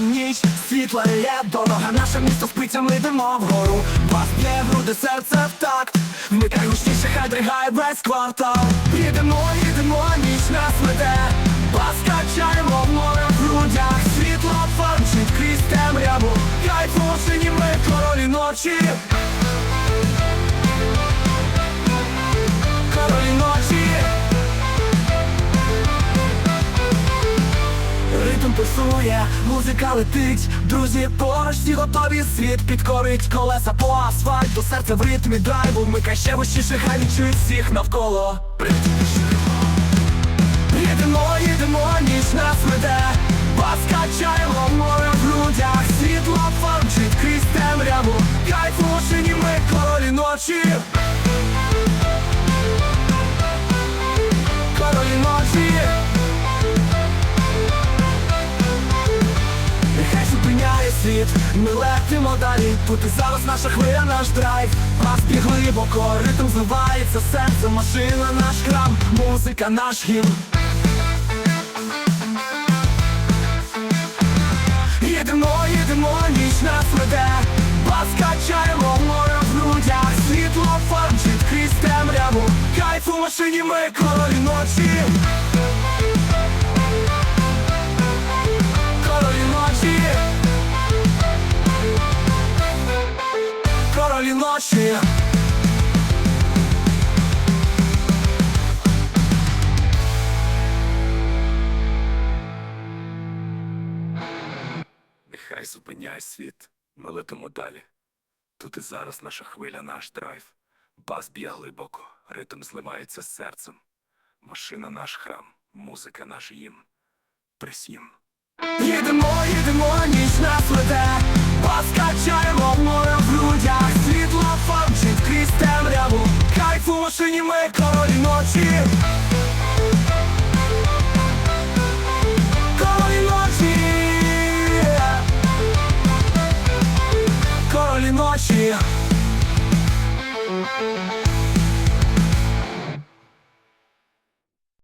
ніч, світла є дорога, наше місто питтям йдемо вгору. Б'є в груди, серце в такт. Вмикай гучніше, хай дригає весь квартал. Їдемо, їдемо, ніч нас веде. Бас качаємо в море в грудях. Світло фарчить крізь темряву. Кайфу у машині, ми королі ночі. Ритм пульсує, музика летить, друзі поруч всі готові, світ підкорить. Колеса по асфальту, серце в ритмі драйву, вмикай ще гучніше, хай відчують всіх навколо. Їдемо, їдемо, ніч нас веде, бас качаємо море в грудях, світло фарбчить крізь темряву, кайф машині, ми королі ночі. Світ, ми летимо далі Тут і зараз наша хвиля, наш драйв. Б'є глибоко, ритм зливається серце, машина наш храм, музика наш гімн. Їдемо, їдемо, ніч нас веде. Бас качаємо море в грудях. Світло фарбчить крізь темряву. Кайф у машині, ми королі ночі Королі Нехай зупиняє світ, ми летимо далі. Тут і зараз наша хвиля, наш драйв. Бас б'є глибоко, ритм зливається з серцем. Машина наш храм, музика наш їм. Присім. Їдемо, їдемо, ніч нас веде, Змушені ми королі ночі.